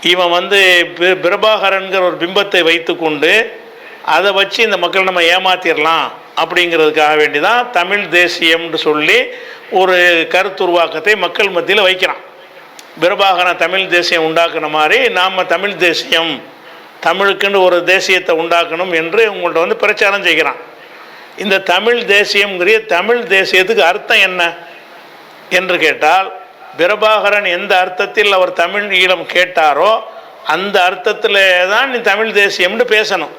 இவன் வந்து பிரபாகரன்கிற ஒரு பிம்பத்தை வைத்துக்கொண்டு அதை வச்சு இந்த மக்கள் நம்ம ஏமாத்திடலாம் அப்படிங்கிறதுக்காக வேண்டி தான் தமிழ் தேசியம்னு சொல்லி ஒரு கருத்துருவாக்கத்தை மக்கள் மத்தியில் வைக்கிறான். பிரபாகரன் தமிழ் தேசியம் உண்டாக்குன மாதிரி நாம் தமிழ் தேசியம் தமிழுக்குன்னு ஒரு தேசியத்தை உண்டாக்கணும் என்று உங்கள்கிட்ட வந்து பிரச்சாரம் செய்கிறான். இந்த தமிழ் தேசியங்கிற தமிழ் தேசியத்துக்கு அர்த்தம் என்ன? என்று கேட்டால் பிரபாகரன் எந்த அர்த்தத்தில் அவர் தமிழ் ஈழம் கேட்டாரோ அந்த அர்த்தத்தில் தான் நீ தமிழ் தேசியம்னு பேசணும்.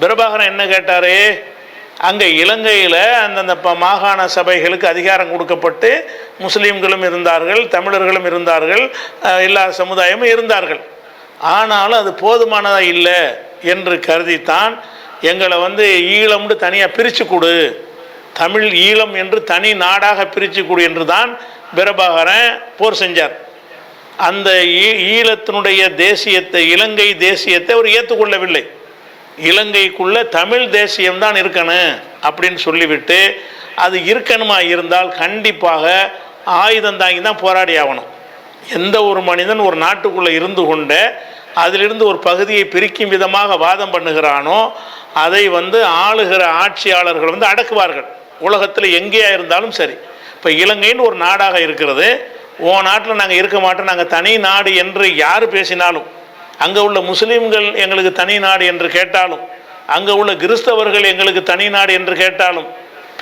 பிரபாகரன் என்ன கேட்டார்? அங்கே இலங்கையில் அந்தந்த ப- மாகாண சபைகளுக்கு அதிகாரம் கொடுக்கப்பட்டு முஸ்லீம்களும் இருந்தார்கள் தமிழர்களும் இருந்தார்கள் எல்லா சமுதாயமும் இருந்தார்கள். ஆனாலும் அது போதுமானதாக இல்லை என்று கருதித்தான் எங்களை வந்து ஈழம்னு தனியாக பிரித்து கொடு. தமிழ் ஈழம் என்று தனி நாடாக பிரித்து கொடு என்று தான் பிரபாகரன் போர் செஞ்சார். அந்த ஈ- ஈழத்தினுடைய தேசியத்தை இலங்கை தேசியத்தை அவர் ஏற்றுக்கொள்ளவில்லை. இலங்கைக்குள்ள தமிழ் தேசியம்தான் இருக்கணும் அப்படின்னு சொல்லிவிட்டு அது இருக்கணுமா இருந்தால் கண்டிப்பாக ஆயுதம் தாங்கி தான் போராடி ஆகணும். எந்த ஒரு மனிதன் ஒரு நாட்டுக்குள்ளே இருந்து கொண்டு அதிலிருந்து ஒரு பகுதியை பிரிக்கும் விதமாக வாதம் பண்ணுகிறானோ அதை வந்து ஆளுகிற ஆட்சியாளர்கள் வந்து அடக்குவார்கள். உலகத்தில் எங்கேயா இருந்தாலும் சரி. இப்போ இலங்கைன்னு ஒரு நாடாக இருக்கிறது. ஓ நாட்டில் நாங்கள் இருக்க மாட்டோம். நாங்கள் தனி நாடு என்று யார் பேசினாலும் அங்கே உள்ள முஸ்லீம்கள் எங்களுக்கு தனி நாடு என்று கேட்டாலும் அங்கே உள்ள கிறிஸ்தவர்கள் எங்களுக்கு தனி நாடு என்று கேட்டாலும்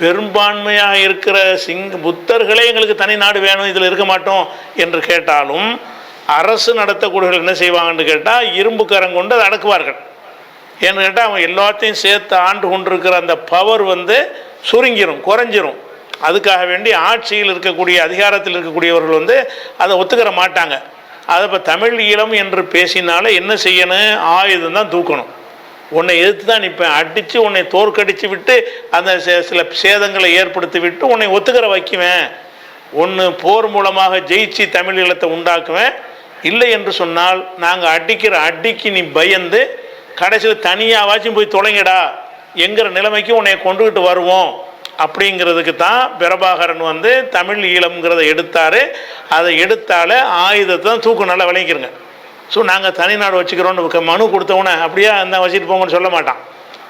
பெரும்பான்மையாக இருக்கிற சிங் புத்தர்களே எங்களுக்கு தனி நாடு வேணும் இதில் இருக்க மாட்டோம் என்று கேட்டாலும் அரசு நடத்தக்கூடியவர்கள் என்ன செய்வாங்கன்னு கேட்டால் இரும்பு கரம் கொண்டு அதை அடக்குவார்கள். ஏன்னு கேட்டால் அவன் எல்லாத்தையும் சேர்த்து ஆண்டு கொண்டிருக்கிற அந்த பவர் வந்து சுருங்கிரும் குறைஞ்சிரும். அதுக்காக வேண்டி ஆட்சியில் இருக்கக்கூடிய அதிகாரத்தில் இருக்கக்கூடியவர்கள் வந்து அதை ஒத்துக்கிற மாட்டாங்க. அதை இப்போ தமிழ் ஈழம் என்று பேசினாலே என்ன செய்யணும்? ஆயுதம் தான் தூக்கணும். உன்னை எதிர்த்து தான் நிற்பேன். அடித்து உன்னை தோற்கடித்து விட்டு அந்த சே- சில சேதங்களை ஏற்படுத்தி விட்டு உன்னை ஒத்துக்கிற வைக்குவேன். ஒன்று போர் மூலமாக ஜெயிச்சு தமிழ் ஈழத்தை உண்டாக்குவேன். இல்லை என்று சொன்னால் நாங்கள் அடிக்கிற அடிக்கு நீ பயந்து கடைசியில் தனியாவாச்சும் போய் தொலைங்கடா. என்கிற நிலைமைக்கு உன்னை கொண்டுகிட்டு வருவோம். அப்படிங்கிறதுக்கு தான் பிரபாகரன் வந்து தமிழ் ஈழம்ங்கிறத எடுத்தார். அதை எடுத்தாலே ஆயுதத்தை தான் தூக்கு நல்லா விளங்கிக்கிறங்க ஸோ நாங்கள் தனிநாடு வச்சுக்கிறோன்னு மனு கொடுத்தவொன்னே அப்படியே அந்த வச்சுட்டு போங்கன்னு சொல்ல மாட்டான்.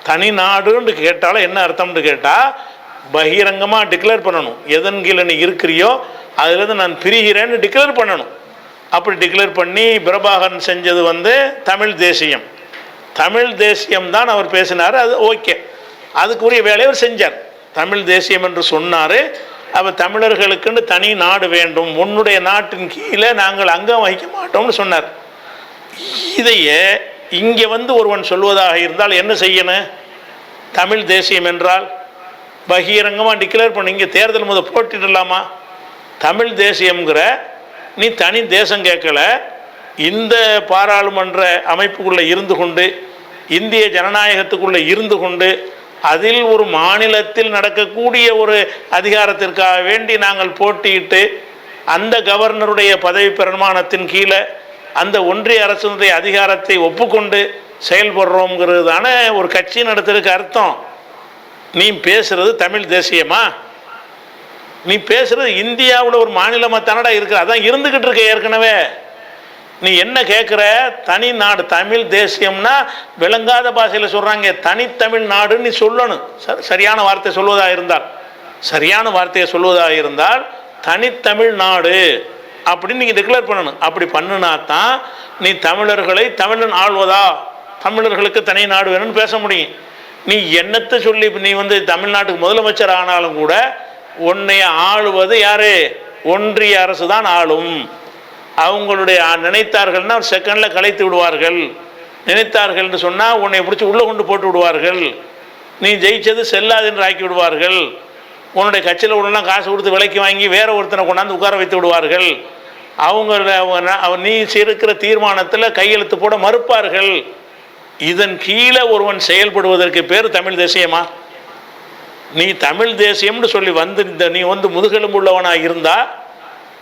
தனி நாடுன்னு கேட்டாலும் என்ன அர்த்தம்னு கேட்டால் பகிரங்கமாக டிக்ளேர் பண்ணணும். எதன் கீழே நீ இருக்கிறியோ அதுலேருந்து நான் பிரிகிறேன்னு டிக்ளேர் பண்ணணும். அப்படி டிக்ளேர் பண்ணி பிரபாகரன் செஞ்சது வந்து தமிழ் தேசியம். தமிழ் தேசியம் தான் அவர் பேசினார் அது ஓகே. அதுக்குரிய வேலையை அவர் செஞ்சார். தமிழ் தேசியம் என்று சொன்னார். அவர் தமிழர்களுக்குன்னு தனி நாடு வேண்டும். உன்னுடைய நாட்டின் கீழே நாங்கள் அங்கம் வகிக்க மாட்டோம்னு சொன்னார். இதையே இங்கே வந்து ஒருவன் சொல்வதாக இருந்தால் என்ன செய்யணும்? தமிழ் தேசியம் என்றால் பகிரங்கமாக டிக்ளேர் பண்ணி. இங்கே தேர்தல் முதல் போட்டிடலாமா? தமிழ் தேசியம்ங்கிற நீ தனி தேசம் கேட்கல. இந்த பாராளுமன்ற அமைப்புக்குள்ளே இருந்து கொண்டு இந்திய ஜனநாயகத்துக்குள்ளே இருந்து கொண்டு அதில் ஒரு மாநிலத்தில் நடக்கக்கூடிய ஒரு அதிகாரத்திற்காக வேண்டி நாங்கள் போட்டியிட்டு அந்த கவர்னருடைய பதவி பிரமாணத்தின் கீழே அந்த ஒன்றிய அரசினுடைய அதிகாரத்தை ஒப்புக்கொண்டு செயல்படுறோங்கிறது தானே ஒரு கட்சி நடத்துறதுக்கு அர்த்தம். நீ பேசுறது தமிழ் தேசியமா? நீ பேசுறது இந்தியாவில் ஒரு மாநிலமாக தானடா இருக்கு? அதான் இருந்துக்கிட்டு இருக்க ஏற்கனவே. நீ என்ன கேட்குற தனி நாடு தமிழ் தேசியம்னா விளங்காத பாஷையில் சொல்கிறாங்க தனித்தமிழ் நாடுன்னு நீ சொல்லணும். ச- சரியான வார்த்தை சொல்வதாக இருந்தால். சரியான வார்த்தையை சொல்வதாக இருந்தால் தனித்தமிழ் நாடு அப்படின்னு நீங்கள் டிக்ளேர் பண்ணணும். அப்படி பண்ணுனா தான் நீ தமிழர்களை தமிழன் ஆள்வதா? தமிழர்களுக்கு தனி நாடு வேணும்னு பேச முடியும். நீ என்னத்தை சொல்லி நீ வந்து தமிழ்நாட்டுக்கு முதலமைச்சர் ஆனாலும் கூட உன்னை ஆளுவது யாரு? ஒன்றிய அரசு தான் ஆளும். அவங்களுடைய நினைத்தார்கள்னா ஒரு செகண்டில் கலைத்து விடுவார்கள். நினைத்தார்கள்னு சொன்னால் உன்னை பிடிச்சி உள்ளே கொண்டு போட்டு விடுவார்கள். நீ ஜெயிச்சது செல்லாது என்று ஆக்கி விடுவார்கள். உன்னுடைய கட்சியில் உள்ளலாம் காசு கொடுத்து விலைக்கு வாங்கி வேற ஒருத்தனை கொண்டாந்து உட்கார வைத்து விடுவார்கள். அவங்க அவங்க- நீ இருக்கிற தீர்மானத்தில் கையெழுத்து போட மறுப்பார்கள். இதன் கீழே ஒருவன் செயல்படுவதற்கு பேர் தமிழ் தேசியமா? நீ தமிழ் தேசியம்னு சொல்லி வந்து இந்த நீ வந்து முதுகெலும்புள்ளவனாக இருந்தால்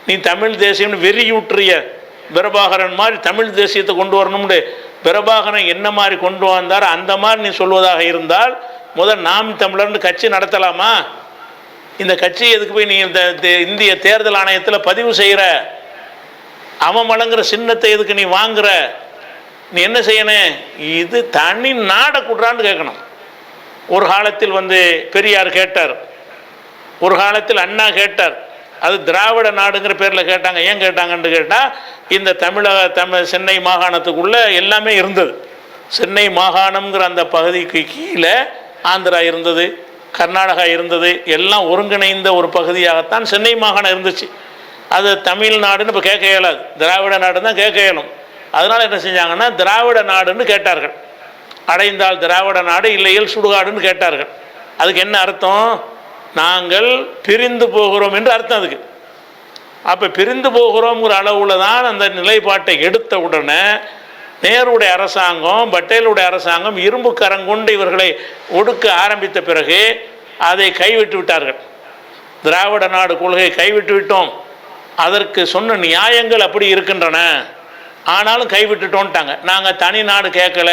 நீ தமிழ் தேசியம்னு வெறியூற்றிய பிரபாகரன் மாதிரி தமிழ் தேசியத்தை கொண்டு வரணும்னு பிரபாகரன் என்ன மாதிரி கொண்டு வந்தார் அந்த மாதிரி நீ சொல்வதாக இருந்தால் முதல் நாம் தமிழர்னு கட்சி நடத்தலாமா? இந்த கட்சி எதுக்கு போய் நீ இந்த தே- இந்திய தேர்தல் ஆணையத்தில் பதிவு செய்கிற அவமலங்கிற சின்னத்தை எதுக்கு நீ வாங்குற? நீ என்ன செய்யணும் இது தனி நாடை கூடுறான்னு கேட்கணும் ஒரு காலத்தில் வந்து பெரியார் கேட்டார். ஒரு காலத்தில் அண்ணா கேட்டார். அது திராவிட நாடுங்கிற பேரில் கேட்டாங்க. ஏன் கேட்டாங்கன்னு கேட்டால் இந்த தமிழக தமிழ் சென்னை மாகாணத்துக்குள்ளே எல்லாமே இருந்தது. சென்னை மாகாணம்ங்கிற அந்த பகுதிக்கு கீழே ஆந்திரா இருந்தது கர்நாடகா இருந்தது எல்லாம் ஒருங்கிணைந்த ஒரு பகுதியாகத்தான் சென்னை மாகாணம் இருந்துச்சு. அது தமிழ்நாடுன்னு இப்போ கேட்க இயலாது. திராவிட நாடு தான் கேட்க இயலும். அதனால் என்ன செஞ்சாங்கன்னா திராவிட நாடுன்னு கேட்டார்கள். அடைந்தால் திராவிட நாடு இல்லையில் சுடுகாடுன்னு கேட்டார்கள். அதுக்கு என்ன அர்த்தம்? நாங்கள் பிரிந்து போகிறோம் என்று அர்த்தம் அதுக்கு. அப்போ பிரிந்து போகிறோங்கிற அளவில் தான் அந்த நிலைப்பாட்டை எடுத்த உடனே நேருடைய அரசாங்கம் பட்டேலுடைய அரசாங்கம் இரும்பு கரங்கொண்டு இவர்களை ஒடுக்க ஆரம்பித்த பிறகு அதை கைவிட்டு விட்டார்கள். திராவிட நாடு கொள்கையை கைவிட்டு விட்டோம். அதற்கு சொன்ன நியாயங்கள் அப்படி இருக்கின்றன. ஆனாலும் கைவிட்டுட்டோன்ட்டாங்க. நாங்கள் தனி நாடு கேட்கல.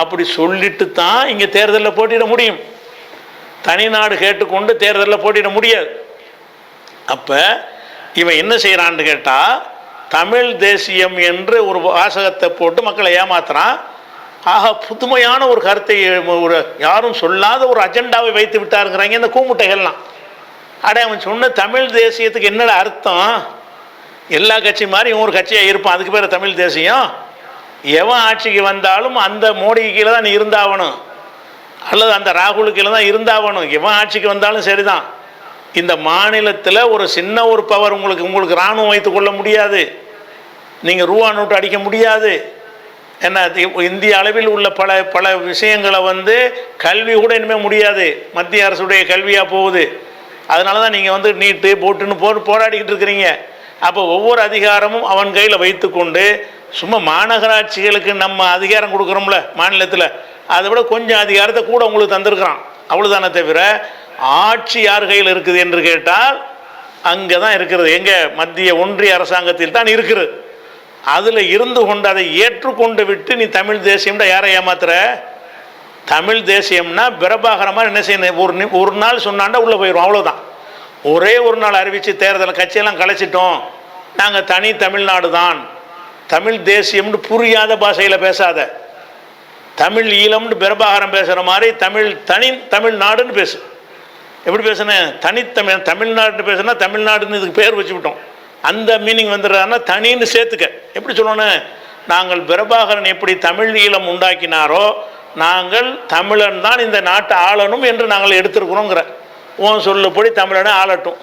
அப்படி சொல்லிட்டு தான் இங்கே தேர்தலில் போட்டியிட முடியும். தனி நாடு கேட்டுக்கொண்டு தேர்தலில் போட்டிட முடியாது. அப்போ இவன் என்ன செய்கிறான்னு கேட்டால் தமிழ் தேசியம் என்று ஒரு வாசகத்தை போட்டு மக்களை ஏமாத்துறான். ஆக புதுமையான ஒரு கருத்தை ஒரு யாரும் சொல்லாத ஒரு அஜெண்டாவை வைத்து விட்டாருங்கிறாங்க இந்த கூமுட்டைகள்லாம். அடே அவன் சொன்ன தமிழ் தேசியத்துக்கு என்னடா அர்த்தம்? எல்லா கட்சி மாதிரி இவன் ஒரு கட்சியாக இருப்பான். அதுக்கு பேர் தமிழ் தேசியம். எவன் ஆட்சிக்கு வந்தாலும் அந்த மோடி கீழே தான் நீ இருந்தாகணும். அல்லது அந்த ராகுலுக்கு கீழே தான் இருந்தாகணும் எவன் ஆட்சிக்கு வந்தாலும் சரிதான். இந்த மாநிலத்தில் ஒரு சின்ன ஒரு பவர் உங்களுக்கு உங்களுக்கு இராணுவம் வைத்துக்கொள்ள முடியாது. நீங்கள் ரூபா நோட்டு அடிக்க முடியாது. என்ன இந்திய அளவில் உள்ள பல பல விஷயங்களை வந்து கல்வி கூட இனிமேல் முடியாது. மத்திய அரசுடைய கல்வியாக போகுது. அதனால தான் நீங்கள் வந்து நீட்டு போட்டுன்னு போ போராடிக்கிட்டு இருக்கிறீங்க. அப்போ ஒவ்வொரு அதிகாரமும் அவன் கையில் வைத்துக்கொண்டு சும்மா மாநகராட்சிகளுக்கு நம்ம அதிகாரம் கொடுக்குறோம்ல மாநிலத்தில். அதை விட கொஞ்சம் அதிகாரத்தை கூட உங்களுக்கு தந்திருக்கிறான். அவ்வளோதானே தவிர ஆட்சி யார் கையில் இருக்குது என்று கேட்டால் அங்கே தான் இருக்கிறது. எங்கே? மத்திய ஒன்றிய அரசாங்கத்தில் தான் இருக்கிறது அதில் இருந்து கொண்டு அதை ஏற்றுக்கொண்டு விட்டு நீ தமிழ் தேசியம்டா யாரை ஏமாத்துற? தமிழ் தேசியம்னா பிரபாகரமாக என்ன செய்யணும்? ஒரு ஒரு நாள் சொன்னாண்டா உள்ளே போயிடும் அவ்வளோதான் ஒரே ஒரு நாள் அறிவித்து தேர்தலை கட்சியெல்லாம் கலைச்சிட்டோம். நாங்கள் தனி தமிழ்நாடு தான் தமிழ் தேசியம்னு புரியாத பாஷையில் பேசாத. தமிழ் ஈழம்னு பிரபாகரம் பேசுகிற மாதிரி தமிழ் தனி தமிழ்நாடுன்னு பேசு. எப்படி பேசுனேன் தனித்தமிழ் தமிழ்நாடுன்னு பேசுனா தமிழ்நாடுன்னு இதுக்கு பேர் வச்சு விட்டோம் அந்த மீனிங் வந்துடுறாருன்னா தனின்னு சேர்த்துக்க. எப்படி சொல்லணும்? நாங்கள் பிரபாகரன் எப்படி தமிழ் ஈழம் உண்டாக்கினாரோ நாங்கள் தமிழன் தான் இந்த நாட்டை ஆளணும் என்று நாங்கள் எடுத்திருக்கிறோங்கிற. உன் சொல்லுப்படி தமிழனை ஆளட்டும்.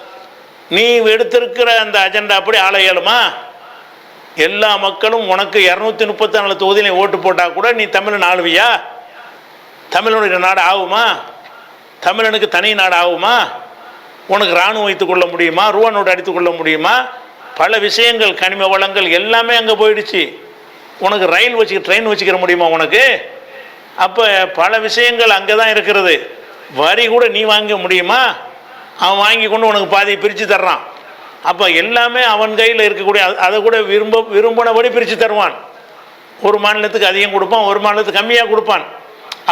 நீ எடுத்திருக்கிற அந்த அஜெண்டா அப்படி ஆள இயலுமா? எல்லா மக்களும் உனக்கு இரநூத்தி முப்பத்தி நாலு தொகுதியில ஓட்டு போட்டால் கூட நீ தமிழன் ஆளுவியா? தமிழனுடைய நாடு ஆகுமா? தமிழனுக்கு தனி நாடு ஆகுமா? உனக்கு இராணுவம் வைத்துக் கொள்ள முடியுமா? ரூபா நோட்டு அடித்துக் கொள்ள முடியுமா? பல விஷயங்கள் கனிம வளங்கள் எல்லாமே அங்கே போயிடுச்சு. உனக்கு ரயில் வச்சு ட்ரெயின் வச்சுக்கிற முடியுமா உனக்கு? அப்போ பல விஷயங்கள் அங்கே தான் இருக்கிறது. வரி கூட நீ வாங்க முடியுமா? அவன் வாங்கி கொண்டு உனக்கு பாதியை பிரித்து தர்றான். அப்போ எல்லாமே அவன் கையில் இருக்கக்கூடிய அதை கூட விரும்ப விரும்பினபடி பிரித்து தருவான். ஒரு மாநிலத்துக்கு அதிகம் கொடுப்பான் ஒரு மாநிலத்துக்கு கம்மியாக கொடுப்பான்.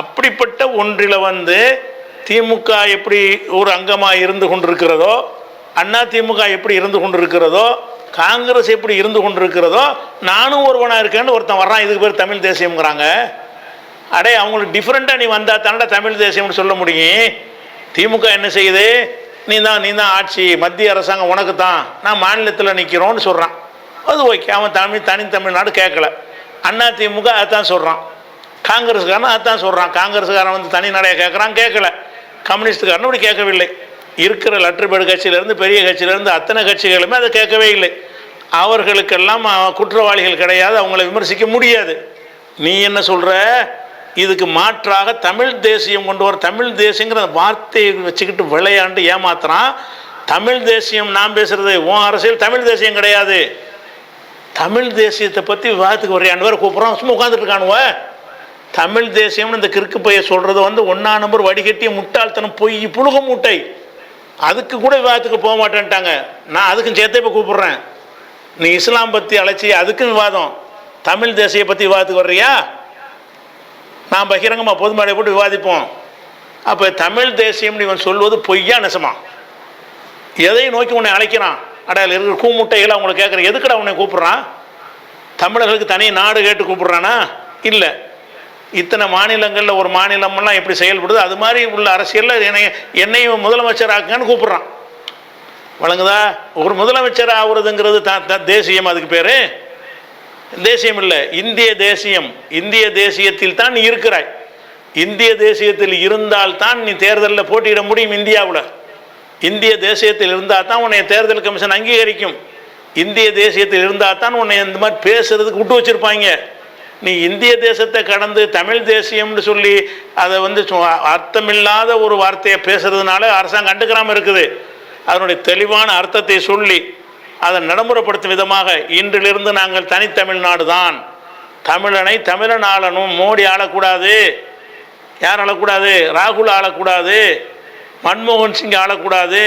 அப்படிப்பட்ட ஒன்றில் வந்து திமுக எப்படி ஒரு அங்கமாக இருந்து கொண்டிருக்கிறதோ அண்ணா திமுக எப்படி இருந்து கொண்டிருக்கிறதோ காங்கிரஸ் எப்படி இருந்து கொண்டிருக்கிறதோ நானும் ஒருவனாக இருக்கேன்னு ஒருத்தன் வர்றான் இதுக்கு பேர் தமிழ் தேசியம்ங்கிறாங்க. அடே அவங்களுக்கு டிஃப்ரெண்ட்டாக நீ வந்தால் தானடா தமிழ் தேசியம்னு சொல்ல முடியும்? திமுக என்ன செய்யுது? நீ தான் நீ தான் ஆட்சி. மத்திய அரசாங்கம் உனக்கு தான் நான் மாநிலத்தில் நிற்கிறோன்னு சொல்கிறான் அது ஓகே. அவன் தமிழ் தனி தமிழ்நாடு கேட்கல. அண்ணா திமுக அதான் சொல்கிறான் காங்கிரஸ்காரன் அதான் சொல்கிறான் காங்கிரஸ்காரன் வந்து தனி நடையை கேட்குறான் கேட்கல. கம்யூனிஸ்டுக்காரன் அப்படி கேட்கவில்லை. இருக்கிற லட்டுப்பேடு கட்சியிலேருந்து பெரிய கட்சியிலேருந்து அத்தனை கட்சிகளுமே அதை கேட்கவே இல்லை. அவர்களுக்கெல்லாம் குற்றவாளிகள் கிடையாது. அவங்கள விமர்சிக்க முடியாது. நீ என்ன சொல்கிற இதுக்கு மாற்றாக தமிழ் தேசியம் கொண்டு வர தமிழ் தேசியங்கிற வார்த்தையை வச்சுக்கிட்டு விளையாண்டு ஏமாத்துறான். தமிழ் தேசியம் நான் பேசுறது உன் அரசியல் தமிழ் தேசியம் கிடையாது. தமிழ் தேசியத்தை பற்றி விவாதத்துக்கு ஒரு ரெண்டு பேர் கூப்பிட்றோம். சும்மா உட்காந்துட்டு தமிழ் தேசியம்னு இந்த கிறுக்கு பைய சொல்கிறது வந்து ஒன்றா நம்பர் வடிகட்டிய முட்டாள்தனம் பொய் புழுக மூட்டை. அதுக்கு கூட விவாதத்துக்கு போக மாட்டேன்ட்டாங்க. நான் அதுக்கும் சேர்த்தே இப்போ கூப்பிட்றேன். நீ இஸ்லாம் பற்றி அழைச்சி அதுக்கும் விவாதம். தமிழ் தேசிய பற்றி விவாதத்துக்கு வர்றியா? நான் பகிரங்கமாக பொது மேடை போட்டு விவாதிப்போம். அப்போ தமிழ் தேசியம்னு இவன் சொல்வது பொய்யா நெசமா? எதை நோக்கி உன்னை அழைக்கிறான்? அடையாள இருக்கிற கூமுட்டைகளை அவங்களை கேட்குற எதுக்குடா உன்னை கூப்பிட்றான்? தமிழர்களுக்கு தனி நாடு கேட்டு கூப்பிட்றானா? இல்லை. இத்தனை மாநிலங்களில் ஒரு மாநிலம்லாம் எப்படி செயல்படுது? அது மாதிரி உள்ள அரசியலில் என்னை என்னையும் முதலமைச்சர் ஆக்குங்கன்னு வழங்குதா? ஒரு முதலமைச்சர் ஆகுறதுங்கிறது த த- தேசியம் அதுக்கு பேர். தேசியம் இல்லை இந்திய தேசியம். இந்திய தேசியத்தில் தான் நீ இருக்கிறாய். இந்திய தேசியத்தில் இருந்தால் தான் நீ தேர்தலில் போட்டியிட முடியும் இந்தியாவில். இந்திய தேசியத்தில் இருந்தால் தான் உன்னை தேர்தல் கமிஷன் அங்கீகரிக்கும். இந்திய தேசியத்தில் இருந்தால் தான் உன்னை இந்த மாதிரி பேசுறதுக்கு விட்டு வச்சுருப்பாங்க. நீ இந்திய தேசத்தை கடந்து தமிழ் தேசியம்னு சொல்லி அதை வந்து அர்த்தமில்லாத ஒரு வார்த்தையை பேசுறதுனால அரசாங்கம் கண்டுக்கிறாமல் இருக்குது. அதனுடைய தெளிவான அர்த்தத்தை சொல்லி அதை நடைமுறைப்படுத்தும் விதமாக இன்றிலிருந்து நாங்கள் தனித்தமிழ்நாடு தான் தமிழனை தமிழன் ஆளணும் மோடி ஆளக்கூடாது யார் ஆளக்கூடாது? ராகுல் ஆளக்கூடாது மன்மோகன் சிங் ஆளக்கூடாது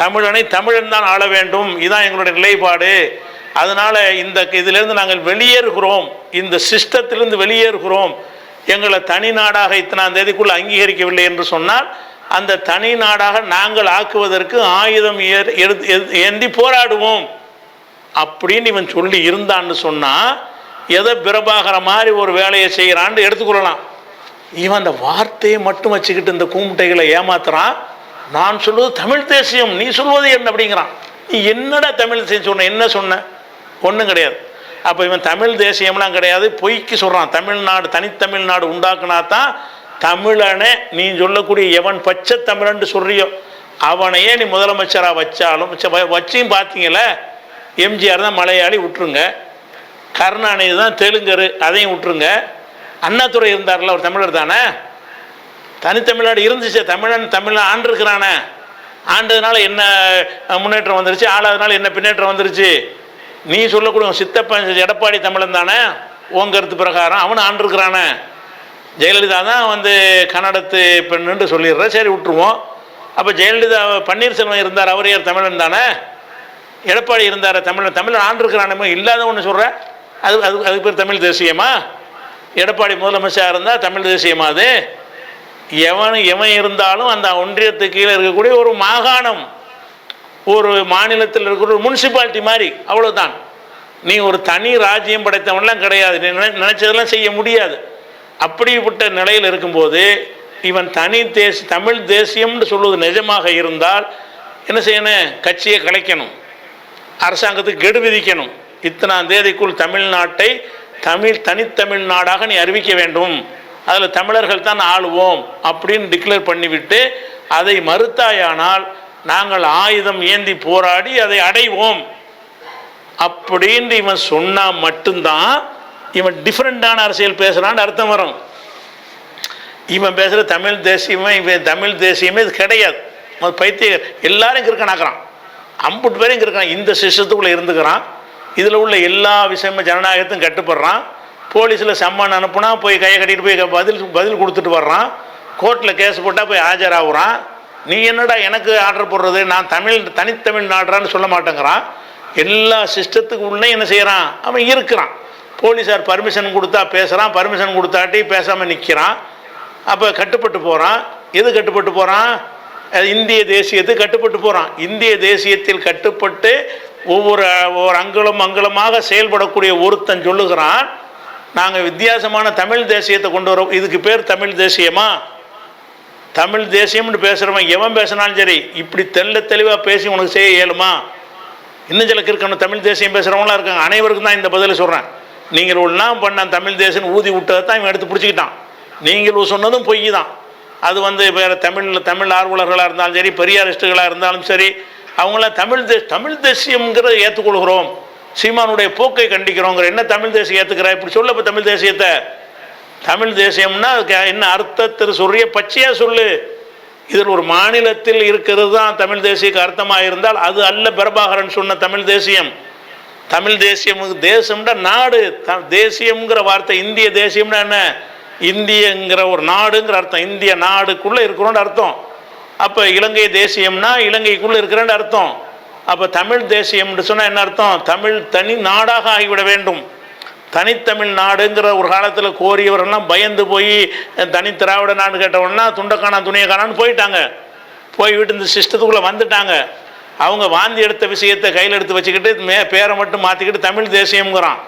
தமிழனை தமிழன் தான் ஆள வேண்டும். இதுதான் எங்களுடைய நிலைப்பாடு. அதனால் இந்த இதிலிருந்து நாங்கள் வெளியேறுகிறோம். இந்த சிஸ்டத்திலிருந்து வெளியேறுகிறோம். எங்களை தனி நாடாக இத்தனாம் தேதிக்குள் அங்கீகரிக்கவில்லை என்று சொன்னால் அந்த தனி நாடாக நாங்கள் ஆக்குவதற்கு ஆயுதம் எடுத்து- எது- ஏந்தி போராடுவோம். அப்படின்னு இவன் சொல்லி இருந்தான்னு சொன்னால் எதை பிரபாகர மாதிரி ஒரு வேலையை செய்கிறான்னு எடுத்துக்கொள்ளலாம். இவன் அந்த வார்த்தையை மட்டும் வச்சுக்கிட்டு இந்த கூமுட்டைகளை ஏமாத்துறான். நான் சொல்வது தமிழ் தேசியம் நீ சொல்வது என்ன அப்படிங்கிறான். நீ என்னடா தமிழ் தேசியம் சொன்ன என்ன சொன்ன? ஒன்றும் கிடையாது. அப்போ இவன் தமிழ் தேசியம்லாம் கிடையாது பொய்க்கு சொல்கிறான் தமிழ்நாடு தனித்தமிழ்நாடு உண்டாக்குனா தான் தமிழனை நீ சொல்லக்கூடிய எவன் பச்சை தமிழன்னு சொல்றியோ அவனையே நீ முதலமைச்சராக வச்சாலும் வச்சியும் பார்த்தீங்கள எம்ஜிஆர் தான் மலையாளி விட்டுருங்க. கருணாநிதி தான் தெலுங்கரு அதையும் விட்டுருங்க. அண்ணாதுரை இருந்தார்ல ஒரு தமிழர் தானே? தனித்தமிழ்நாடு இருந்துச்சு தமிழன் தமிழ் ஆண்டிருக்கிறானே. ஆண்டதுனால என்ன முன்னேற்றம் வந்துருச்சு ஆளாதனால என்ன பின்னேற்றம் வந்துருச்சு? நீ சொல்லக்கூடிய சித்தப்பன் எடப்பாடி தமிழன் தானே? ஓங்கருத்து பிரகாரம் அவனு ஆண்டிருக்கிறானே. ஜெயலலிதா தான் வந்து கன்னடத்து பெண்ணுன்னு சொல்லிடுற. சரி விட்டுருவோம். அப்போ ஜெயலலிதா பன்னீர்செல்வம் இருந்தார் அவர் யார்? தமிழன் தானே? எடப்பாடி இருந்தார்? தமிழன். தமிழன் ஆண்டிருக்கிறானே இல்லாத ஒன்று சொல்கிறேன் அது அது அதுக்கு பேர் தமிழ் தேசியமா? எடப்பாடி முதலமைச்சராக இருந்தால் தமிழ் தேசியமா அது? எவன் எவன் இருந்தாலும் அந்த ஒன்றியத்துக்கு கீழே இருக்கக்கூடிய ஒரு மாகாணம் ஒரு மாநிலத்தில் இருக்கிற ஒரு முனிசிபாலிட்டி மாதிரி அவ்வளோதான் நீ ஒரு தனி ராஜ்யம் படைத்தவன்லாம் கிடையாது. நீ நினை- நினைச்சதெல்லாம் செய்ய முடியாது. அப்படிப்பட்ட நிலையில் இருக்கும்போது இவன் தனி தேச தமிழ் தேசியம்னு சொல்வது நிஜமாக இருந்தால் என்ன செய்யணும்? கட்சியை கலைக்கணும். அரசாங்கத்துக்கு கெடு விதிக்கணும். இத்தனாம் தேதிக்குள் தமிழ்நாட்டை தமிழ் தனித்தமிழ் நாடாக நீ அறிவிக்க வேண்டும். அதில் தமிழர்கள் தான் ஆளுவோம் அப்படின்னு டிக்ளேர் பண்ணிவிட்டு அதை மறுத்தாயானால் நாங்கள் ஆயுதம் ஏந்தி போராடி அதை அடைவோம். அப்படின்னு இவன் சொன்னால் மட்டும்தான் இவன் டிஃப்ரெண்ட்டான அரசியல் பேசுகிறான்னு அர்த்தம் வரும். இவன் பேசுகிற தமிழ் தேசியமே இவன் தமிழ் தேசியமே இது கிடையாது. அது பைத்திய எல்லாரும் இங்கே இருக்கணாக்குறான் அம்புட்டு பேரும் இங்கே இருக்கான் இந்த சிஸ்டத்துக்குள்ளே இருந்துக்கிறான். இதில் உள்ள எல்லா விஷயமும் ஜனநாயகத்தையும் கட்டுப்படுறான். போலீஸில் சம்மன் அனுப்புனா போய் கையை கட்டிட்டு போய் பதில் பதில் கொடுத்துட்டு வர்றான். கோர்ட்டில் கேஸ் போட்டால் போய் ஆஜராகுறான். நீ என்னடா எனக்கு ஆர்டர் போடுறது? நான் தமிழ் தனித்தமிழ் நாடுறான்னு சொல்ல மாட்டேங்கிறான். எல்லா சிஸ்டத்துக்கு உள்ளே என்ன செய்கிறான் அவன் இருக்கிறான். போலீஸார் பர்மிஷன் கொடுத்தா பேசுகிறான் பர்மிஷன் கொடுத்தாட்டி பேசாமல் நிற்கிறான் அப்போ கட்டுப்பட்டு போகிறான் எது கட்டுப்பட்டு போகிறான் இந்திய தேசியத்துக்கு கட்டுப்பட்டு போகிறான் இந்திய தேசியத்தில் கட்டுப்பட்டு ஒவ்வொரு ஒவ்வொரு அங்குலம் அங்குலமாக செயல்படக்கூடிய ஒருத்தன் சொல்லுகிறான் நாங்கள் வித்தியாசமான தமிழ் தேசியத்தை கொண்டு வரோம். இதுக்கு பேர் தமிழ் தேசியமா? தமிழ் தேசியம்னு பேசுகிறவன் எவன் பேசினாலும் சரி இப்படி தெள்ள தெளிவாக பேசி உனக்கு செய்ய இயலுமா? இன்னும் சில இருக்கணும் தமிழ் தேசியம் பேசுகிறவங்களாம் இருக்காங்க. அனைவருக்கும் தான் இந்த பதிலை சொல்கிறேன் நீங்கள் ஒன்றாம் பண்ண தமிழ் தேசம் ஊதி விட்டதை தான் இவன் எடுத்து பிடிச்சிக்கிட்டான். நீங்கள் சொன்னதும் பொய் தான். அது வந்து வேறு தமிழில் தமிழ் ஆர்வலர்களாக இருந்தாலும் சரி பெரியாரிஸ்டுகளாக இருந்தாலும் சரி அவங்களாம் தமிழ் தே தமிழ் தேசியம்ங்கிறத ஏற்றுக்கொள்கிறோம் சீமானுடைய போக்கை கண்டிக்கிறோங்கிற என்ன தமிழ் தேசியம் ஏற்றுக்கிறாய் இப்படி சொல்ல இப்போ தமிழ் தேசியத்தை. தமிழ் தேசியம்னா என்ன அர்த்தத்தில் சொல்றிய பச்சையாக சொல்லு. இதில் ஒரு மாநிலத்தில் இருக்கிறது தான் தமிழ் தேசியக்கு அர்த்தமாக இருந்தால் அது அல்ல பிரபாகரன் சொன்ன தமிழ் தேசியம். தமிழ் தேசியம் தேசம்னா நாடு. த தேசியம்ங்கிற வார்த்தை இந்திய தேசியம்னா என்ன? இந்தியங்கிற ஒரு நாடுங்கிற அர்த்தம். இந்திய நாடுக்குள்ளே இருக்கிறோன்னு அர்த்தம். அப்போ இலங்கை தேசியம்னா இலங்கைக்குள்ளே இருக்கிறேன்னு அர்த்தம். அப்போ தமிழ் தேசியம்னு சொன்னால் என்ன அர்த்தம்? தமிழ் தனி நாடாக ஆகிவிட வேண்டும். தனித்தமிழ் நாடுங்கிற ஒரு காலத்தில் கோரியவரெல்லாம் பயந்து போய் தனி திராவிட நாடு கேட்டவொன்னா துண்டக்கானா துணியை காணான்னு போயிட்டாங்க போய்விட்டு இந்த சிஸ்டத்துக்குள்ளே வந்துட்டாங்க. அவங்க வாந்தி எடுத்த விஷயத்தை கையில் எடுத்து வச்சுக்கிட்டு மே பேரை மட்டும் மாற்றிக்கிட்டு தமிழ் தேசியம்ங்கிறான்.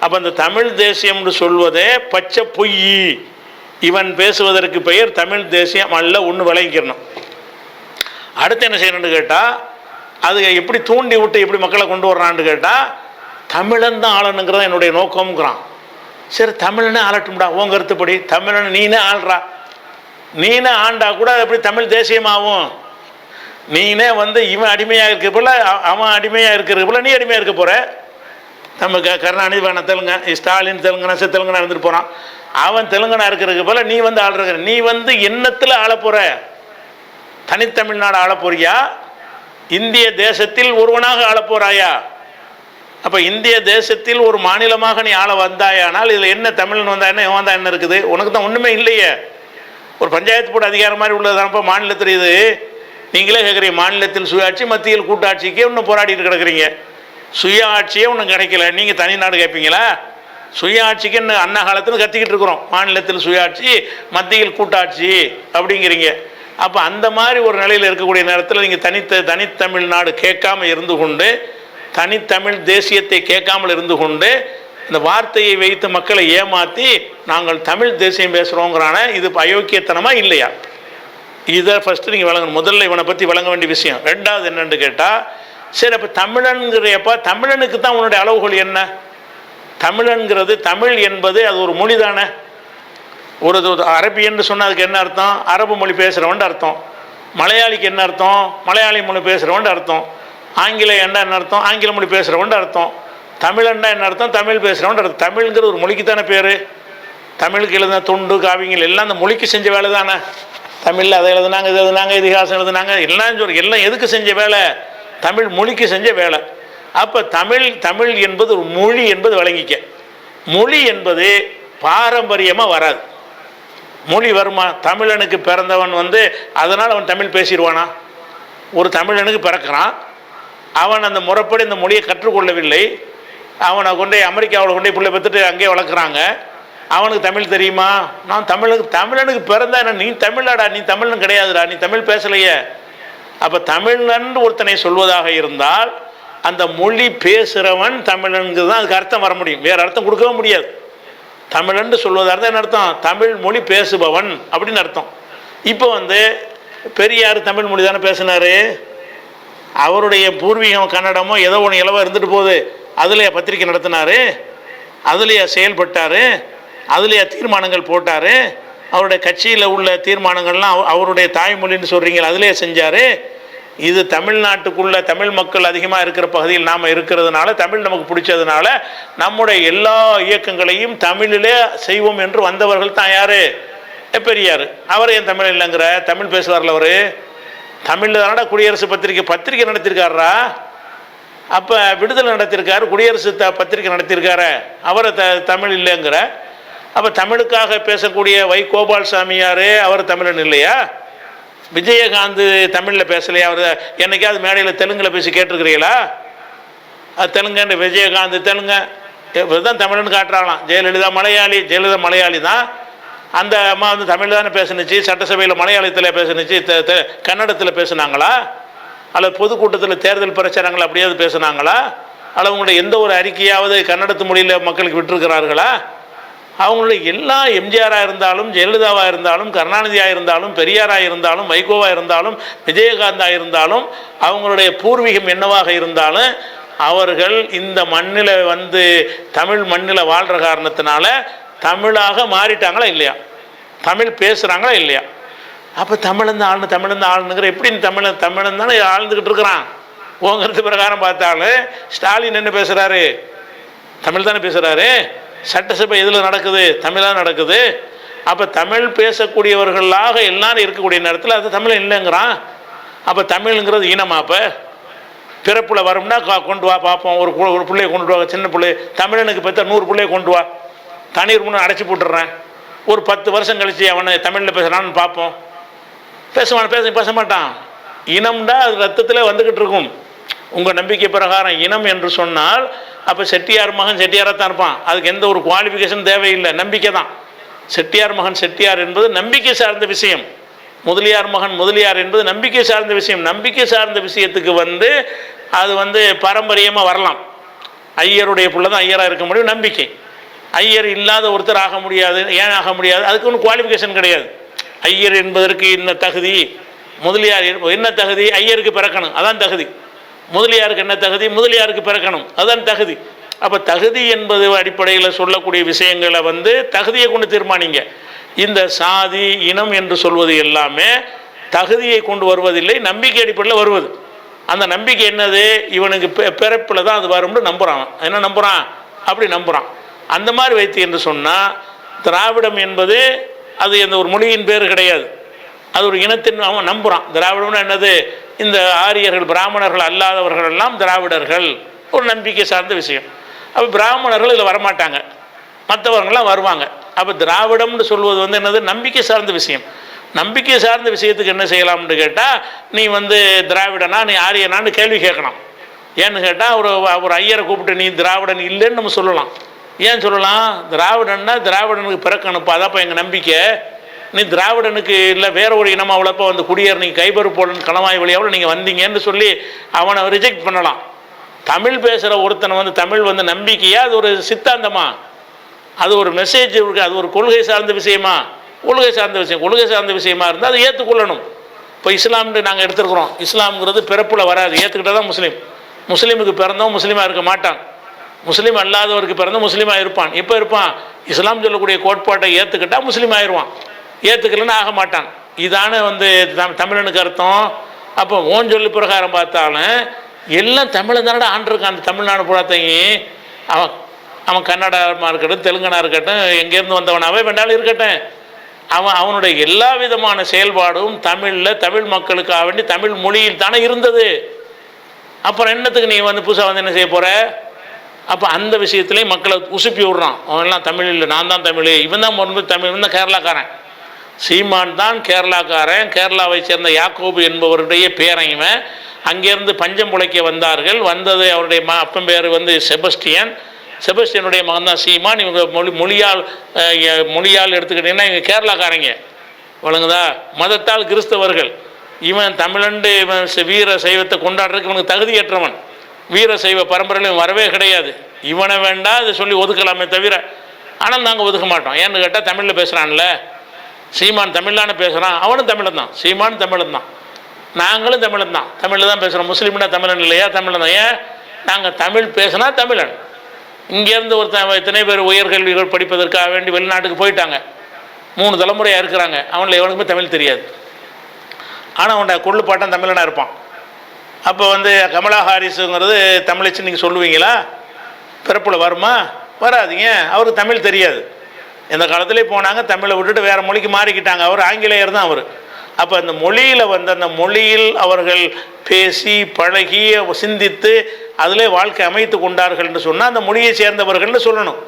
அப்போ அந்த தமிழ் தேசியம்னு சொல்வதே பச்சை பொய் இவன் பேசுவதற்கு பெயர் தமிழ் தேசியம் அல்ல ஒன்று விளங்கிக்கணும். அடுத்து என்ன செய்யணும்னு கேட்டால் அது எப்படி தூண்டி விட்டு எப்படி மக்களை கொண்டு வர்றான்னு கேட்டால் தமிழன் தான் ஆளணுங்கிறது என்னுடைய நோக்கம்ங்கிறான். சரி தமிழனே ஆளட்டும்டா உன் கருத்துப்படி. தமிழன் நீனே ஆள்றா. நீனே ஆண்டா கூட எப்படி தமிழ் தேசியமாகும் நீனே வந்து இவன் அடிமையாக இருக்க போல அவன் அடிமையாக இருக்கிறது போல நீ அடிமையாக இருக்க போகிற நம்ம க கருணாநிதி வேணா தெலுங்க ஸ்டாலின் தெலுங்கனா சே தெலுங்கனா இருந்துட்டு போகிறான் அவன் தெலுங்கனா இருக்கிறதுக்கு போல நீ வந்து ஆள்ற நீ வந்து எண்ணத்தில் ஆள போகிற தனித்தமிழ்நாடு ஆள போறியா? இந்திய தேசத்தில் ஒருவனாக ஆள போகிறாயா அப்போ இந்திய தேசத்தில் ஒரு மாநிலமாக நீ ஆள வந்தாயானால் இதில் என்ன தமிழன் வந்தா என்ன இவன் வந்தா என்ன இருக்குது? உனக்கு தான் ஒன்றுமே இல்லையே. ஒரு பஞ்சாயத்து போர்டு அதிகாரம் மாதிரி உள்ளதானப்பா மாநிலத்தில் இது? நீங்களே கேட்குறீங்க மாநிலத்தில் சுயாட்சி மத்தியில் கூட்டாட்சிக்கே இன்னும் போராடிட்டு கிடக்குறீங்க. சுய ஆட்சியே ஒன்றும் கிடைக்கல. நீங்கள் தனி நாடு கேட்பீங்களா சுய ஆட்சிக்கு இன்னும் அண்ணா காலத்தில் கத்திக்கிட்டு இருக்கிறோம். மாநிலத்தில் சுயாட்சி மத்தியில் கூட்டாட்சி அப்படிங்கிறீங்க. அப்போ அந்த மாதிரி ஒரு நிலையில் இருக்கக்கூடிய நேரத்தில் நீங்கள் தனித்த தனித்தமிழ்நாடு கேட்காம இருந்து கொண்டு தனித்தமிழ் தேசியத்தை கேட்காமல் இருந்து கொண்டு இந்த வார்த்தையை வைத்து மக்களை ஏமாற்றி நாங்கள் தமிழ் தேசியம் பேசுகிறோங்கிறான இது அயோக்கியத்தனமாக இல்லையா? இதை ஃபஸ்ட்டு நீங்கள் வழங்கணும். முதல்ல இவனை பற்றி வழங்க வேண்டிய விஷயம். ரெண்டாவது என்னென்னு கேட்டால் சரி அப்போ தமிழன்கிறையப்பா தமிழனுக்கு தான் உன்னுடைய அளவுகள் என்ன? தமிழன்கிறது தமிழ் என்பது அது ஒரு மொழி தானே? ஒரு இது அரபியன்னு சொன்னால் அதுக்கு என்ன அர்த்தம்? அரபு மொழி பேசுகிறவன் அர்த்தம். மலையாளிக்கு என்ன அர்த்தம்? மலையாளி மொழி பேசுகிறவன்ட்டு அர்த்தம். ஆங்கிலம் என்ன என்ன அர்த்தம்? ஆங்கில மொழி பேசுகிறவன்ட அர்த்தம். தமிழன்னா என்ன அர்த்தம்? தமிழ் பேசுகிறவன் அர்த்தம். தமிழ்ங்கிற ஒரு மொழிக்கு தானே பேர்? தமிழுக்கு எழுதின தொண்டு காவியங்கள் எல்லாம் அந்த மொழிக்கு செஞ்ச வேலை தானே தமிழில் அதை எழுதுனாங்க இது எழுதுனாங்க இதிகாசம் எழுதுனாங்க. எல்லாம் சொல்லி எல்லாம் எதுக்கு செஞ்ச வேலை? தமிழ் மொழிக்கு செஞ்ச வேலை. அப்போ தமிழ் தமிழ் என்பது ஒரு மொழி என்பது வழங்கிக்க மொழி என்பது பாரம்பரியமாக வராது. மொழி வருமா? தமிழனுக்கு பிறந்தவன் வந்து அதனால் அவன் தமிழ் பேசிடுவானா? ஒரு தமிழனுக்கு பிறக்கிறான். அவன் அந்த முறைப்படி இந்த மொழியை கற்றுக்கொள்ளவில்லை. அவனை கொண்டே அமெரிக்காவில் கொண்டே பிள்ளை பெற்றுட்டு அங்கேயே வளர்க்குறாங்க. அவனுக்கு தமிழ் தெரியுமா? நான் தமிழுக்கு தமிழனுக்கு பிறந்தா என்ன? நீ தமிழாடா நீ தமிழன் கிடையாதுடா நீ தமிழ் பேசலையே. அப்போ தமிழன் ஒருத்தனை சொல்வதாக இருந்தால் அந்த மொழி பேசுகிறவன் தமிழனுக்கு தான் அதுக்கு அர்த்தம் வர முடியும். வேறு அர்த்தம் கொடுக்கவே முடியாது. தமிழன்னு சொல்வதாக இருந்தால் என்ன அர்த்தம்? தமிழ் மொழி பேசுபவன் அப்படின்னு அர்த்தம். இப்போ வந்து பெரியார் தமிழ் மொழி தானே பேசினாரு? அவருடைய பூர்வீகம் கன்னடமோ ஏதோ ஒன்று இளவாக இருந்துட்டு போகுது. அதுலேயே பத்திரிக்கை நடத்தினாரு? அதுலேயே செயல்பட்டார்? அதுலேயே தீர்மானங்கள் போட்டார். அவருடைய கட்சியில் உள்ள தீர்மானங்கள்லாம் அவருடைய தாய்மொழின்னு சொல்கிறீங்களா அதுலேயே செஞ்சார். இது தமிழ்நாட்டுக்குள்ள தமிழ் மக்கள் அதிகமாக இருக்கிற பகுதியில் நாம் இருக்கிறதுனால தமிழ் நமக்கு பிடிச்சதுனால நம்முடைய எல்லா இயக்கங்களையும் தமிழிலே செய்வோம் என்று வந்தவர்கள் தான் யார்? பெரியார். அவர் ஏன் தமிழ் இல்லைங்கிற? தமிழ் பேசுவார்ல அவர்? தமிழில் தானடா குடியரசு பத்திரிக்கை பத்திரிக்கை நடத்தியிருக்காரா அப்போ விடுதலை நடத்தியிருக்காரு குடியரசு த பத்திரிக்கை நடத்தியிருக்காரு அவரை த தமிழ் இல்லைங்கிற. அப்போ தமிழுக்காக பேசக்கூடிய வை கோபால் சாமியாரே அவர் தமிழன் இல்லையா? விஜயகாந்த் தமிழில் பேசலையா? அவர் என்னைக்காவது மேடையில் தெலுங்கில் பேசி கேட்டிருக்கிறீங்களா? அது தெலுங்குன்னு விஜயகாந்த் தெலுங்கு தான் தமிழன் காட்டுறாங்களாம். ஜெயலலிதா மலையாளி ஜெயலலிதா மலையாளி தான். அந்த அம்மா வந்து தமிழ் தானே பேசுனுச்சு சட்டசபையில் மலையாளத்தில் பேசுனுச்சு கன்னடத்தில் பேசுனாங்களா? அல்லது பொதுக்கூட்டத்தில் தேர்தல் பிரச்சாரங்கள் அப்படியாவது பேசுனாங்களா? அல்லது உங்களுடைய எந்த ஒரு அறிக்கையாவது கன்னடத்து மொழியில் மக்களுக்கு விட்டுருக்கிறார்களா? அவங்களுடைய எல்லா எம்ஜிஆராக இருந்தாலும் ஜெயலலிதாவாக இருந்தாலும் கருணாநிதியாக இருந்தாலும் பெரியாராக இருந்தாலும் வைகோவாக இருந்தாலும் விஜயகாந்தாக இருந்தாலும் அவங்களுடைய பூர்வீகம் என்னவாக இருந்தாலும் அவர்கள் இந்த மண்ணில் வந்து தமிழ் மண்ணில் வாழ்கிற காரணத்தினால தமிழாக மாறிட்டாங்களா இல்லையா? தமிழ் பேசுகிறாங்களா இல்லையா? அப்போ தமிழந்த ஆளுநர் தமிழந்த தமிழன் எப்படி தமிழ தமிழன் தமிழன் தானே ஆழ்ந்துக்கிட்டு இருக்கிறான்? உங்கிறது பிரகாரம் பார்த்தாலும் ஸ்டாலின் என்ன பேசுகிறாரு தமிழ் தானே பேசுகிறாரு சட்டசபை எதில் நடக்குது? தமிழாக நடக்குது. அப்போ தமிழ் பேசக்கூடியவர்களாக எல்லாரும் இருக்கக்கூடிய நேரத்தில் அது தமிழ் இல்லைங்கிறான். அப்போ தமிழுங்கிறது ஈனமா அப்போ? பிறப்பில் வரும்னா கா- கொண்டு வா பார்ப்போம் ஒரு ஒரு பிள்ளையை கொண்டு வா சின்ன பிள்ளை தமிழனுக்கு பெற்ற நூறு பிள்ளைய கொண்டு வா. தண்ணீர் முன்னு அடைச்சி போட்டுடுறேன். ஒரு பத்து வருஷம் கழித்து அவனை தமிழில் பேசுகிறான்னு பார்ப்போம் பேசுவான் பேச பேச மாட்டான். இனம்டா அது ரத்தத்தில் வந்துக்கிட்டு இருக்கும். உங்கள் நம்பிக்கை பிரகாரம் இனம் என்று சொன்னால் அப்போ செட்டியார் மகன் செட்டியாராக தான் இருப்பான். அதுக்கு எந்த ஒரு குவாலிஃபிகேஷன் தேவையில்லை. நம்பிக்கை தான். செட்டியார் மகன் செட்டியார் என்பது நம்பிக்கை சார்ந்த விஷயம். முதலியார் மகன் முதலியார் என்பது நம்பிக்கை சார்ந்த விஷயம். நம்பிக்கை சார்ந்த விஷயத்துக்கு வந்து அது வந்து பாரம்பரியமாக வரலாம். ஐயருடைய பிள்ளை தான் ஐயராக இருக்க முடியும். நம்பிக்கை. ஐயர் இல்லாத ஒருத்தர் ஆக முடியாது. ஏன் ஆக முடியாது? அதுக்கு ஒன்றும் குவாலிஃபிகேஷன் கிடையாது. ஐயர் என்பதற்கு என்ன தகுதி? முதலியார் என்ன தகுதி? ஐயருக்கு பிறக்கணும். அதான் தகுதி. முதலியாருக்கு என்ன தகுதி? முதலியாருக்கு பிறக்கணும். அதுதான் தகுதி. அப்போ தகுதி என்பது அடிப்படையில் சொல்லக்கூடிய விஷயங்களை வந்து தகுதியை கொண்டு தீர்மானிங்க. இந்த சாதி இனம் என்று சொல்வது எல்லாமே தகுதியை கொண்டு வருவதில்லை நம்பிக்கை அடிப்படையில் வருவது. அந்த நம்பிக்கை என்னது? இவனுக்கு பெ பிறப்பில் தான் அது வரும்னு நம்புகிறான் என்ன நம்புகிறான் அப்படி நம்புகிறான் அந்த மாதிரி வைத்து என்று சொன்னால் திராவிடம் என்பது அது எந்த ஒரு மொழியின் பேர் கிடையாது. அது ஒரு இனத்தின் அவன் நம்புகிறான் திராவிடம்னா என்னது? இந்த ஆரியர்கள் பிராமணர்கள் அல்லாதவர்கள் எல்லாம் திராவிடர்கள். ஒரு நம்பிக்கை சார்ந்த விஷயம். அப்போ பிராமணர்கள் இதில் வரமாட்டாங்க. மற்றவர்கள்லாம் வருவாங்க. அப்போ திராவிடம்னு சொல்வது வந்து என்னது? நம்பிக்கை சார்ந்த விஷயம். நம்பிக்கை சார்ந்த விஷயத்துக்கு என்ன செய்யலாம்னு கேட்டால் நீ வந்து திராவிடனா நீ ஆரியனான்னு கேள்வி கேட்கலாம். ஏன்னு கேட்டால் ஒரு ஒரு ஐயரை கூப்பிட்டு நீ திராவிடன் இல்லைன்னு நம்ம சொல்லலாம். ஏன் சொல்லலாம்? திராவிடன்னா திராவிடனுக்கு பிறக்கணுப்பா அதாப்பா எங்கள் நம்பிக்கை. நீ திராவிடனுக்கு இல்லை வேற ஒரு இனம் அவ்வளோப்பா வந்து குடியேற நீங்கள் கைபரு போடன் களமாய் வழியாவில் நீங்கள் வந்தீங்கன்னு சொல்லி அவனை ரிஜெக்ட் பண்ணலாம். தமிழ் பேசுகிற ஒருத்தனை வந்து தமிழ் வந்து நம்பிக்கையா அது ஒரு சித்தாந்தமா? அது ஒரு மெசேஜ் இருக்கு அது ஒரு கொள்கை சார்ந்த விஷயமா? கொள்கை சார்ந்த விஷயம் கொள்கை சார்ந்த விஷயமா இருந்தால் அதை ஏற்றுக்கொள்ளணும் இப்போ இஸ்லாம்னு நாங்கள் எடுத்துருக்குறோம். இஸ்லாம்ங்கிறது பிறப்பில் வராது. ஏற்றுக்கிட்டால் தான் முஸ்லீம். முஸ்லீமுக்கு பிறந்தவன் முஸ்லீமாக இருக்க மாட்டான். முஸ்லீம் அல்லாதவருக்கு பிறந்த முஸ்லீமாக இருப்பான். இப்போ இருப்பான்? இஸ்லாம் சொல்லக்கூடிய கோட்பாட்டை ஏற்றுக்கிட்டால் முஸ்லீம் ஆயிடுவான் ஏற்றுக்கலன்னு ஆக மாட்டான். இதான வந்து தம் தமிழனுக்கு அர்த்தம். அப்போ ஓன் சொல்லி பிரகாரம் பார்த்தாலும் எல்லாம் தமிழன் தானடா ஆண்டிருக்கான் அந்த தமிழ்நாடு புறத்தையும் அவன் அவன் கன்னடமாக இருக்கட்டும் தெலுங்கனா இருக்கட்டும் எங்கேருந்து வந்தவனாவே வேண்டாலும் இருக்கட்டும். அவன் அவனுடைய எல்லா விதமான செயல்பாடும் தமிழில் தமிழ் மக்களுக்காக வேண்டி தமிழ் மொழியில் தானே இருந்தது. அப்புறம் என்னத்துக்கு நீ வந்து புதுசாக வந்து என்ன செய்ய போகிற அப்போ அந்த விஷயத்துலேயும் மக்களை உசுப்பி விட்றான். அவன் எல்லாம் தமிழ் இல்லை நான் தான் தமிழ். இவன் தான் முன்பு தமிழ் இவன் தான் கேரளாக்காரன். சீமான் தான் கேரளாக்காரன். கேரளாவை சேர்ந்த யாக்கோபு என்பவருடைய பேரன் அங்கேருந்து பஞ்சம் புழைக்க வந்தார்கள். வந்தது அவருடைய ம அப்பன் பேர் வந்து செபஸ்டியன். செபஸ்டியனுடைய மகன் தான் சீமான். இவங்க மொழி மொழியால் மொழியால் எடுத்துக்கிட்டிங்கன்னா இவங்க கேரளாக்காரங்க. வழங்குதா மதத்தால் கிறிஸ்தவர்கள். இவன் தமிழண்டு இவன் வீர சைவத்தை கொண்டாடுறதுக்கு இவனுக்கு தகுதியற்றவன். வீர சைவ பரம்பரையில் வரவே கிடையாது. இவனை வேண்டாம் அதை சொல்லி ஒதுக்கலாமே தவிர ஆனால் நாங்கள் ஒதுக்க மாட்டோம். ஏன்னு கேட்டால் தமிழில் பேசுகிறான்ல சீமான் தமிழ்லான்னு பேசுகிறான் அவனும் தமிழன் தான். சீமான் தமிழன் தான். நாங்களும் தமிழன் தான். தமிழில் தான் பேசுகிறோம் முஸ்லீம்னா தமிழன் இல்லையா? தமிழன் தான். ஏன்? நாங்கள் தமிழ் பேசுனா தமிழன். இங்கேருந்து ஒருத்தன் எத்தனை பேர் உயர்கல்விகள் படிப்பதற்காக வேண்டி வெளிநாட்டுக்கு போயிட்டாங்க. மூணு தலைமுறையாக இருக்கிறாங்க. அவனில் எவனுக்குமே தமிழ் தெரியாது. ஆனால் அவன் கொள்ளு பாட்டன் தமிழனாக இருப்பான். அப்போ வந்து கமலா ஹாரிஸுங்கிறது தமிழச்சு நீங்கள் சொல்லுவீங்களா? பிறப்பில் வருமா? வராதீங்க அவருக்கு தமிழ் தெரியாது. எந்த காலத்திலே போனாங்க தமிழை விட்டுட்டு வேறு மொழிக்கு மாறிக்கிட்டாங்க. அவர் ஆங்கிலேயர் தான் அவர். அப்போ அந்த மொழியில் வந்து அந்த மொழியில் அவர்கள் பேசி பழகி சிந்தித்து அதிலே வாழ்க்கை அமைத்து கொண்டார்கள்னு சொன்னால் அந்த மொழியை சேர்ந்தவர்கள்னு சொல்லணும்.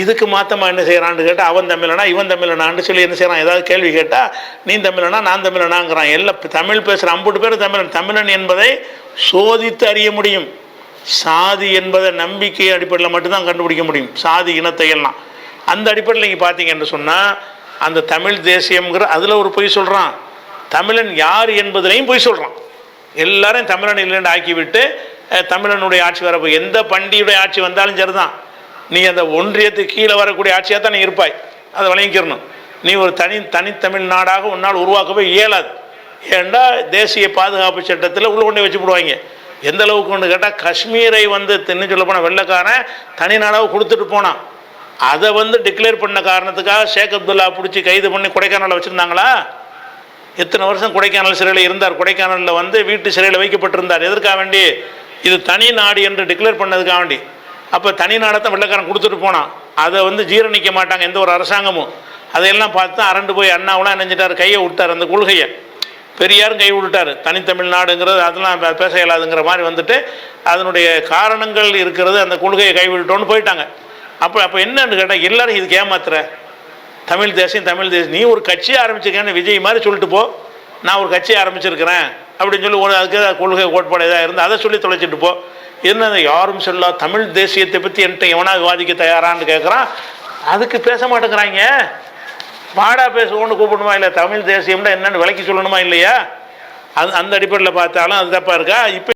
இதுக்கு மாத்தமாக என்ன செய்கிறான்னு கேட்டால் அவன் தமிழனா இவன் தமிழனான்னு சொல்லி என்ன செய்கிறான் ஏதாவது கேள்வி கேட்டால் நீ தமிழனா நான் தமிழனாங்கிறான். எல்லாம் தமிழ் பேசுகிற அம்புட்டு பேர் தமிழன். தமிழன் என்பதை சோதித்து அறிய முடியும். சாதி என்பதை நம்பிக்கை அடிப்படையில் மட்டும்தான் கண்டுபிடிக்க முடியும். சாதி இனத்தை எல்லாம். அந்த அடிப்படையில் நீங்கள் பார்த்தீங்கன்னு சொன்னால் அந்த தமிழ் தேசியம்ங்கிற அதில் ஒரு பொய் சொல்கிறான் தமிழன் யார் என்பதிலையும் பொய் சொல்கிறான் எல்லாரும் தமிழன் இல்லைன்னு ஆக்கிவிட்டு தமிழனுடைய ஆட்சி வரப்போ எந்த பண்டியுடைய ஆட்சி வந்தாலும் சரிதான். நீ அந்த ஒன்றியத்துக்கு கீழே வரக்கூடிய ஆட்சியாக தான் நீ இருப்பாய். அதை வழங்கிக்கிறணும் நீ ஒரு தனி தனித்தமிழ் நாடாக உன்னால் உருவாக்கவே இயலாது. ஏண்டா தேசிய பாதுகாப்பு சட்டத்தில் உள்ள கொண்டு வச்சு போடுவாங்க எந்த அளவுக்கு கேட்டால் காஷ்மீரை வந்து தின்னு சொல்ல போனால் வெள்ளக்காரன் தனி நாடாக கொடுத்துட்டு போனான். அதை வந்து டிக்ளேர் பண்ண காரணத்துக்காக ஷேக் அப்துல்லா பிடிச்சி கைது பண்ணி கொடைக்கானலில் வச்சுருந்தாங்களா? எத்தனை வருஷம் கொடைக்கானல் சிறையில் இருந்தார். கொடைக்கானலில் வந்து வீட்டு சிறையில் வைக்கப்பட்டிருந்தார். எதற்காக வேண்டி? இது தனி நாடு என்று டிக்ளேர் பண்ணதுக்காக வேண்டி. அப்போ தனி நாடத்தான் வெள்ளக்காரன் கொடுத்துட்டு போனான். அதை வந்து ஜீரணிக்க மாட்டாங்க எந்த ஒரு அரசாங்கமும். அதையெல்லாம் பார்த்து அரண்டு போய் அண்ணாவெலாம் நினைஞ்சிட்டார் கையை விட்டார் அந்த கொள்கையை. பெரியாரும் கை விட்டார் தனித்தமிழ்நாடுங்கிறது அதெல்லாம் பே- பேச இயலாதுங்கிற மாதிரி வந்துட்டு அதனுடைய காரணங்கள் இருக்கிறது அந்த கொள்கையை கைவிட்டோன்னு போயிட்டாங்க. அப்போ அப்போ என்னன்னு கேட்டால் எல்லாரும் இதுக்கு ஏமாத்துற. தமிழ் தேசியம் தமிழ் தேசியம். நீ ஒரு கட்சி ஆரம்பிச்சிருக்கேன்னு விஜய் மாதிரி சொல்லிட்டு போ. நான் ஒரு கட்சி ஆரம்பிச்சிருக்கிறேன். அப்படின்னு சொல்லி ஒரு அதுக்கு ஏதாவது கொள்கை கோட்பாடு ஏதாவது இருந்தால் அதை சொல்லி தொலைச்சிட்டு போ. என்ன யாரும் சொல்லா தமிழ் தேசியத்தை பற்றி என்கிட்ட எவனா விவாதிக்க தயாரான்னு கேட்குறான் அதுக்கு பேச மாட்டேங்கிறாங்க. வாடா பேசுவோன்னு கூப்பிடணுமா இல்லை தமிழ் தேசியம்னா என்னன்னு விளக்கி சொல்லணுமா இல்லையா? அது அந்த அடிப்படையில் பார்த்தாலும் அது தப்பாக இருக்கா? இப்போ